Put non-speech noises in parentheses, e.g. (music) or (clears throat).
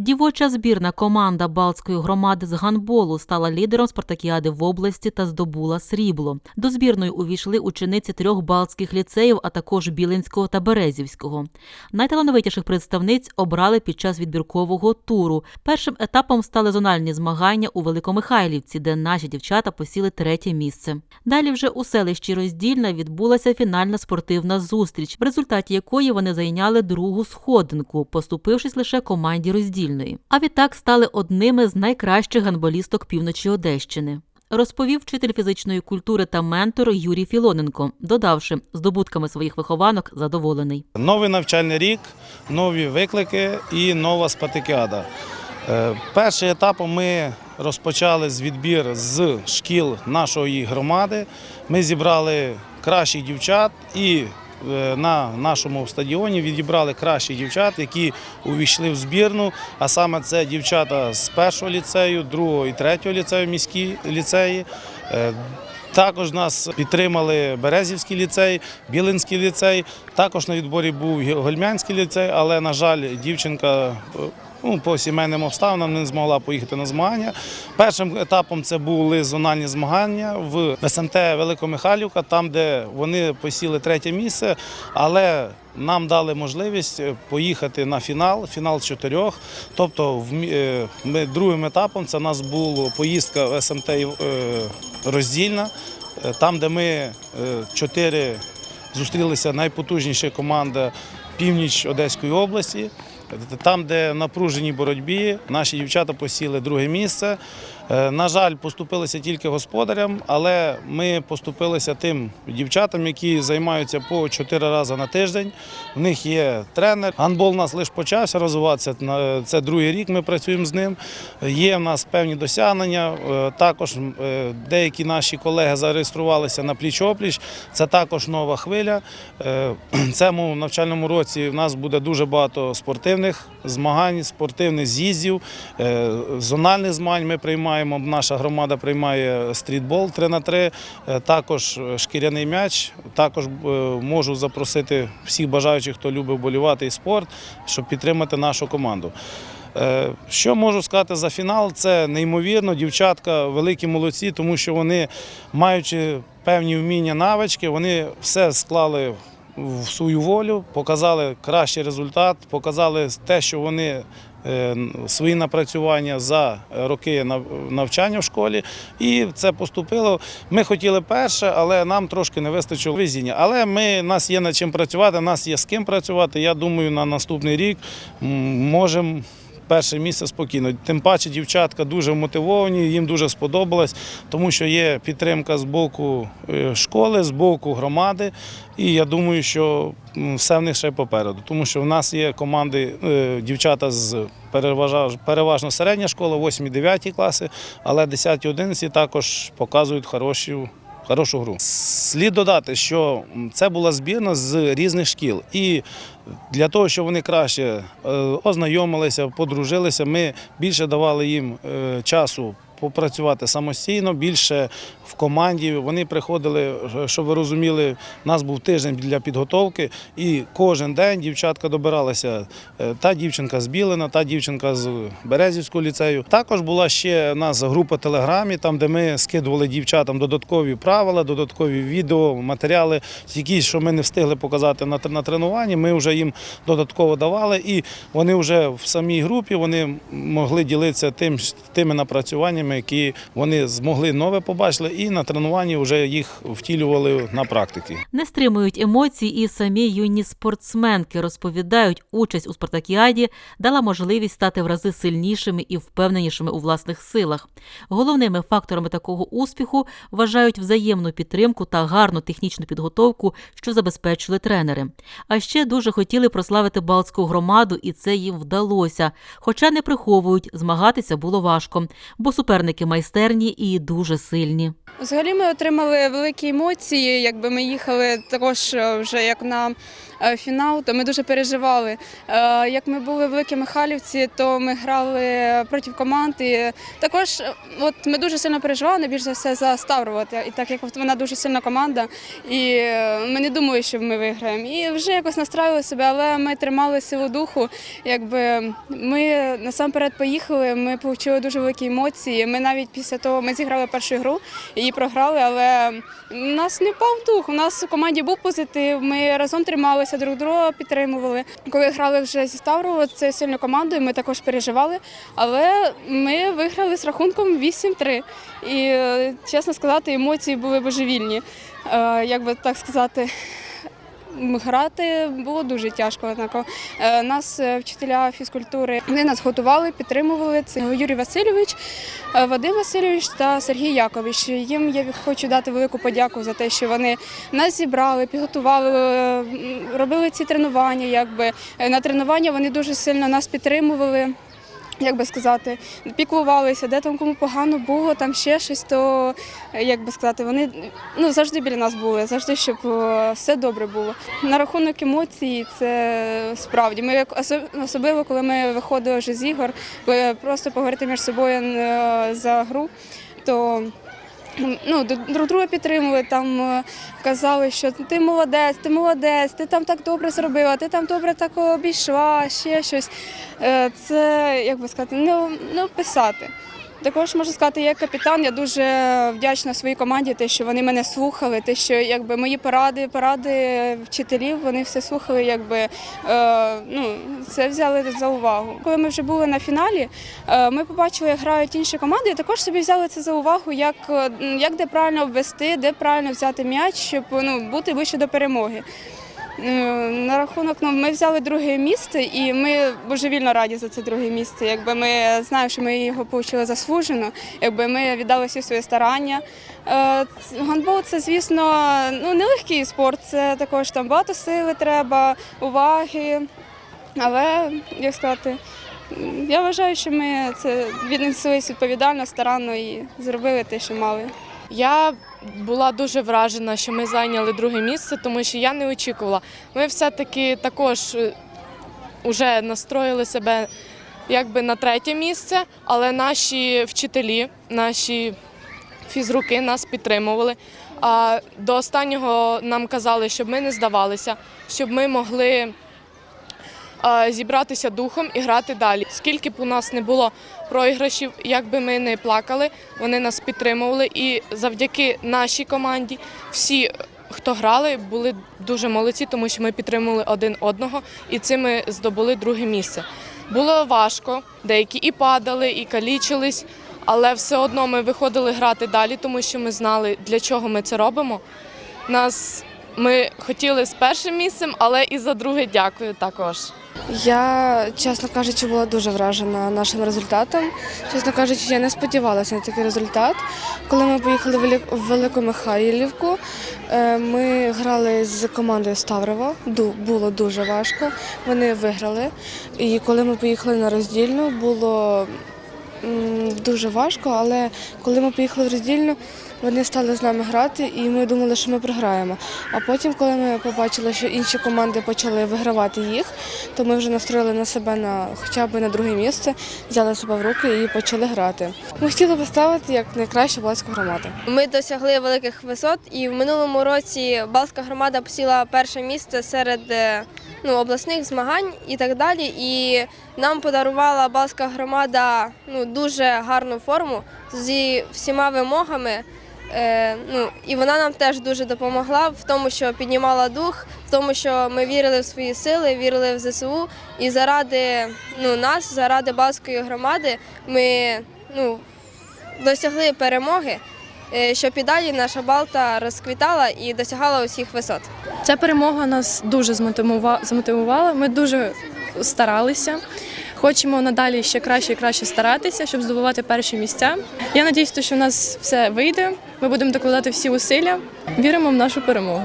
Дівоча збірна команда Балтської громади з гандболу стала лідером спартакіади в області та здобула срібло. До збірної увійшли учениці трьох балтських ліцеїв, а також Білинського та Березівського. Найталановитіших представниць обрали під час відбіркового туру. Першим етапом стали зональні змагання у Великомихайлівці, де наші дівчата посіли третє місце. Далі вже у селищі Роздільна відбулася фінальна спортивна зустріч, в результаті якої вони зайняли другу сходинку, поступившись лише команді роздільної. А відтак стали одними з найкращих гандболісток півночі Одещини. Розповів вчитель фізичної культури та ментор Юрій Філоненко, додавши, здобутками своїх вихованок задоволений. Новий навчальний рік, нові виклики і нова спартакіада. Е, Перший етап ми розпочали з відбір з шкіл нашої громади. Ми зібрали кращих дівчат і на нашому стадіоні відібрали кращих дівчат, які увійшли в збірну. А саме це дівчата з першого ліцею, другого і третього ліцею, міські ліцеї. Е, також нас підтримали Березівський ліцей, Білинський ліцей. Також на відборі був Гольмянський ліцей, але, на жаль, дівчинка е, ну, по сімейним обставинам не змогла поїхати на змагання. Першим етапом це були зональні змагання в СМТ Великомихайлівка, там, де вони посіли третє місце, але нам дали можливість е, поїхати на фінал, фінал чотирьох. Тобто, е, ми другим етапом це у нас була поїздка в СМТ е, роздільна, там, де ми чотири зустрілися найпотужніші команда північ Одеської області. Там, де в напруженій боротьбі, наші дівчата посіли друге місце. Е, На жаль, поступилися тільки господарям, але ми поступилися тим дівчатам, які займаються по чотири рази на тиждень. В них є тренер. Гандбол у нас лише почався розвиватися. Це другий рік ми працюємо з ним. Є в нас певні досягнення. Е, Також е, деякі наші колеги зареєструвалися на пліч-опліч. Це також нова хвиля. (clears throat) В цьому навчальному році в нас буде дуже багато спортивних змагань, спортивних з'їздів, е, зональних змагань ми приймаємо. Наша громада приймає стрітбол 3 на 3 е, також шкіряний м'яч. Також е, можу запросити всіх бажаючих, хто любить вболівати і спорт, щоб підтримати нашу команду. Що можу сказати за фінал? Це неймовірно. Дівчатка великі молодці, тому що вони, маючи певні вміння, навички, вони все склали в свою волю, показали кращий результат, показали те, що вони. е, Свої напрацювання за роки навчання в школі, і це поступило. Ми хотіли перше, але нам трошки не вистачило везіння. Але ми нас є над чим працювати, нас є з ким працювати. Я думаю, на наступний рік можемо перше місце спокійно. Тим паче дівчатка дуже мотивовані, їм дуже сподобалось, тому що є підтримка з боку е, школи, з боку громади. І я думаю, що все в них ще попереду, тому що в нас є команди е, дівчата з переважно середня школа, 8-9 класи, але 10-11 також показують хороші хорошу гру. Слід додати, що це була збірна з різних шкіл. І для того, щоб вони краще е, ознайомилися, подружилися, ми більше давали їм е, часу попрацювати самостійно, більше в команді. Вони приходили, щоб ви розуміли, у нас був тиждень для підготовки, і кожен день дівчатка добиралася. Е, Та дівчинка з Білина, та дівчинка з Березівського ліцею. Також була ще у нас група Телеграмі, там, де ми скидували дівчатам додаткові правила, додаткові відео, матеріали, які, що ми не встигли показати на тренуванні. Ми вже їм додатково давали, і вони вже в самій групі вони могли ділитися тим, тими напрацюваннями, які вони змогли нове побачили, і на тренуванні вже їх втілювали на практиці. Не стримують емоцій і самі юні спортсменки розповідають, участь у спартакіаді дала можливість стати в рази сильнішими і впевненішими у власних силах. Головними факторами такого успіху вважають взаємну підтримку та гарну технічну підготовку, що забезпечили тренери. А ще дуже хотіли прославити Балтську громаду, і це їм вдалося. Хоча не приховують, змагатися було важко, бо суперники майстерні і дуже сильні. Взагалі ми отримали великі емоції. Якби ми їхали також е, вже як на е, фінал, то ми дуже переживали. Е, Як ми були в Великій Михайлівці, то ми грали проти команд. І також от ми дуже сильно переживали, більш за все за Ставрово, і так як вона дуже сильна команда, і ми не думали, що ми виграємо. І вже якось настраювали себе, але ми тримали силу духу. Якби ми насамперед поїхали, ми отримали дуже великі емоції. Ми навіть після того ми зіграли першу гру, програли, але у нас не впав дух. У нас у команді був позитив. Ми разом трималися, друг друга підтримували. Коли грали вже зі Ставрово, це сильною командою. Ми також переживали, але ми виграли з рахунком 8-3. І е, чесно сказати, емоції були божевільні. Е, Як би так сказати. Грати було дуже тяжко. Однаково. Е, Нас е, вчителя фізкультури вони нас готували, підтримували. Це Юрій Васильович, е, Вадим Васильович та Сергій Якович. Їм я хочу дати велику подяку за те, що вони нас зібрали, підготували, робили ці тренування. Якби на тренування вони дуже сильно нас підтримували. Як би сказати, піклувалися, де там кому погано було, там ще щось, то як би сказати, вони ну завжди біля нас були, завжди, щоб е, все добре було. На рахунок емоцій, це справді. Ми особливо, коли ми виходили вже з ігор, просто поговорити між собою е, за гру, то ну, друг друга підтримували, там е, казали, що ти молодець, ти молодець, ти там так добре зробила, ти там добре так обійшла, ще щось. Е, Це, як би сказати, не, не описати. Також можу сказати, як капітан, я дуже вдячна своїй команді, те, що вони мене слухали, те, що якби мої поради, поради вчителів, вони все слухали, якби е, ну це взяли за увагу. Коли ми вже були на фіналі, е, ми побачили, як грають інші команди, і також собі взяли це за увагу, як, як де правильно обвести, де правильно взяти м'яч, щоб ну бути ближче до перемоги. Е, На рахунок ну, ми взяли друге місце, і ми божевільно раді за це друге місце. Якби ми знаємо, що ми його отримали заслужено, якби ми віддали всі свої старання. Е, Гандбол це, звісно, ну нелегкий спорт. Це також там багато сили треба, уваги. Але як сказати, я вважаю, що ми це віднеслись відповідально, старанно і зробили те, що мали. Я була дуже вражена, що ми зайняли друге місце, тому що я не очікувала. Ми все-таки також вже настроїли себе якби на третє місце, але наші вчителі, наші фізруки нас підтримували. А до останнього нам казали, щоб ми не здавалися, щоб ми могли зібратися духом і грати далі. Скільки б у нас не було програшів, як би ми не плакали, вони нас підтримували. І завдяки нашій команді всі, хто грали, були дуже молодці, тому що ми підтримували один одного і цим ми здобули друге місце. Було важко, деякі і падали, і калічились, але все одно ми виходили грати далі, тому що ми знали, для чого ми це робимо. Нас ми хотіли з першим місцем, але і за друге дякую також. Я, чесно кажучи, була дуже вражена нашим результатом. Чесно кажучи, я не сподівалася на такий результат. Коли ми поїхали в Велик- в Велику Михайлівку, е, ми грали з командою Ставрово. Було дуже важко. Вони виграли. І коли ми поїхали на роздільну, було дуже важко, але коли ми поїхали в роздільну, вони стали з нами грати, і ми думали, що ми програємо. А потім, коли ми побачили, що інші команди почали вигравати їх, то ми вже настроїли на себе на хоча б на друге місце, взяли себе в руки і почали грати. Ми хотіли поставити як найкращу балську громаду. Ми досягли великих висот, і в минулому році Балська громада посіла перше місце серед е, ну, обласних змагань і так далі. І нам подарувала Балська громада ну, дуже гарну форму зі всіма вимогами. Е, ну, і вона нам теж дуже допомогла в тому, що піднімала дух, в тому, що ми вірили в свої сили, вірили в ЗСУ. І заради ну, нас, заради Балської громади, ми ну, досягли перемоги, щоб і далі наша Балта розквітала і досягала усіх висот. Ця перемога нас дуже змотивува- змотивувала. Ми дуже старалися. Хочемо надалі ще краще і краще старатися, щоб здобувати перші місця. Я надіюсь, що в нас все вийде. Ми будемо докладати всі усилля. Віримо в нашу перемогу.